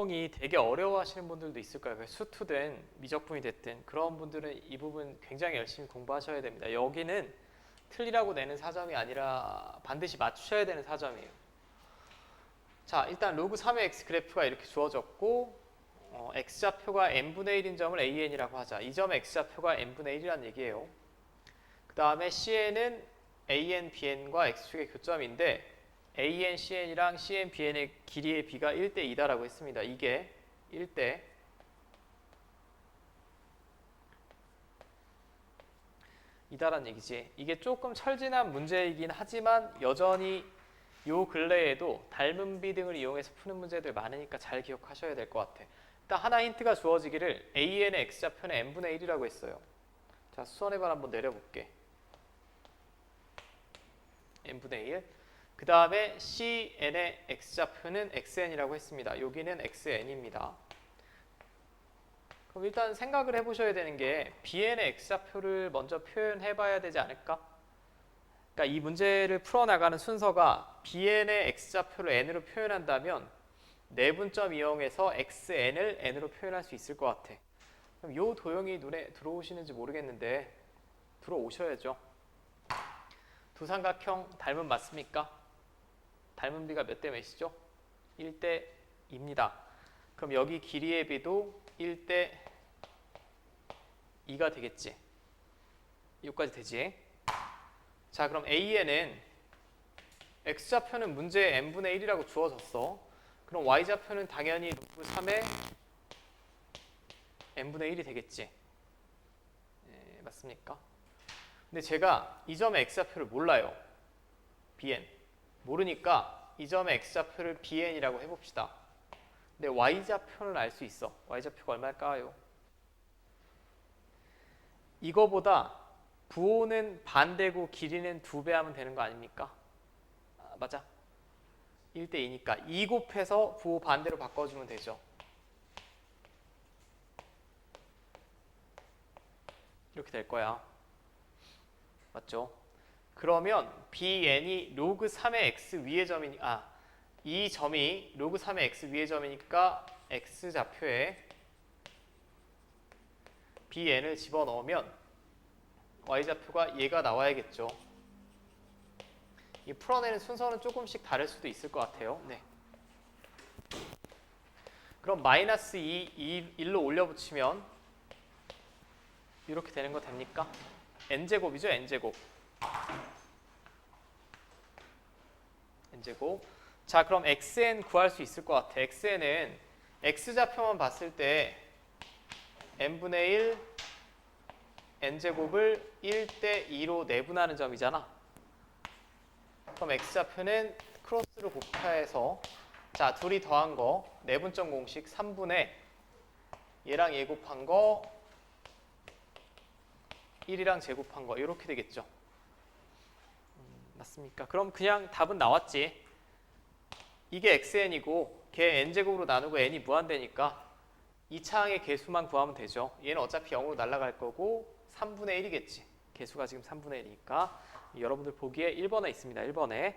이용이 되게 어려워하시는 분들도 있을 거예요. 그래서 수투든 미적분이 됐든 그런 분들은 이 부분 굉장히 열심히 공부하셔야 됩니다. 여기는 틀리라고 내는 사점이 아니라 반드시 맞추셔야 되는 사점이에요. 자, 일단 로그 3의 x 그래프가 이렇게 주어졌고 어, x좌표가 n분의 1인 점을 an이라고 하자. 이 점의 x좌표가 n분의 1이라는 얘기예요. 그 다음에 cn은 an, bn과 x축의 교점인데 an, cn이랑 cn, bn의 길이의 비가 1대 2다라고 했습니다. 이게 1대 이다라는 얘기지. 이게 조금 철진한 문제이긴 하지만 여전히 요 근래에도 닮은 비 등을 이용해서 푸는 문제들 많으니까 잘 기억하셔야 될 것 같아. 일단 하나 힌트가 주어지기를 an의 x좌표는 n분의 1이라고 했어요. 자, 수선해발 한번 내려볼게. n분의 1. 그 다음에 cn의 x좌표는 xn이라고 했습니다. 여기는 xn입니다. 그럼 일단 생각을 해보셔야 되는 게 bn의 x좌표를 먼저 표현해봐야 되지 않을까? 그러니까 이 문제를 풀어나가는 순서가 bn의 x좌표를 n으로 표현한다면 내분점 이용해서 xn을 n으로 표현할 수 있을 것 같아. 그럼 요 도형이 눈에 들어오시는지 모르겠는데 들어오셔야죠. 두 삼각형 닮은 맞습니까? 닮은 비가 몇 대 몇이죠? 1대 2입니다. 그럼 여기 길이의 비도 1대 2가 되겠지. 여기까지 되지. 자, 그럼 AN은 x좌표는 문제에 n분의 1이라고 주어졌어. 그럼 y좌표는 당연히 루트 3의 n분의 1이 되겠지. 네, 맞습니까? 근데 제가 이 점의 x좌표를 몰라요. bn. 모르니까 이 점의 x좌표를 bn이라고 해봅시다. 근데 y좌표는 알 수 있어. y좌표가 얼마일까요? 이거보다 부호는 반대고 길이는 두 배 하면 되는 거 아닙니까? 아, 맞아. 1대 2니까 2 곱해서 부호 반대로 바꿔주면 되죠. 이렇게 될 거야. 맞죠? 그러면 bn이 로그 3의 x 위의 점이니 아, 이 점이 로그 3의 x 위의 점이니까 x 좌표에 bn을 집어넣으면 y 좌표가 얘가 나와야겠죠. 이 풀어내는 순서는 조금씩 다를 수도 있을 것 같아요. 네. 그럼 마이너스 2, 2 1로 올려붙이면 이렇게 되는 거 됩니까? n제곱이죠, n제곱. N제곱. 자, 그럼 xn 구할 수 있을 것 같아. xn은 x좌표만 봤을 때 n분의 1 n제곱을 1대 2로 내분하는 점이잖아. 그럼 x좌표는 크로스를 곱해서 자, 둘이 더한 거 내분점 공식 3분의 얘랑 얘 곱한 거 1이랑 제곱한 거 이렇게 되겠죠. 음, 맞습니까? 그럼 그냥 답은 나왔지. 이게 xn이고 걔 n제곱으로 나누고 n이 무한대니까 이 차항의 개수만 구하면 되죠. 얘는 어차피 0으로 날아갈 거고 3분의 1이겠지. 개수가 지금 3분의 1이니까 여러분들 보기에 1번에 있습니다. 1번에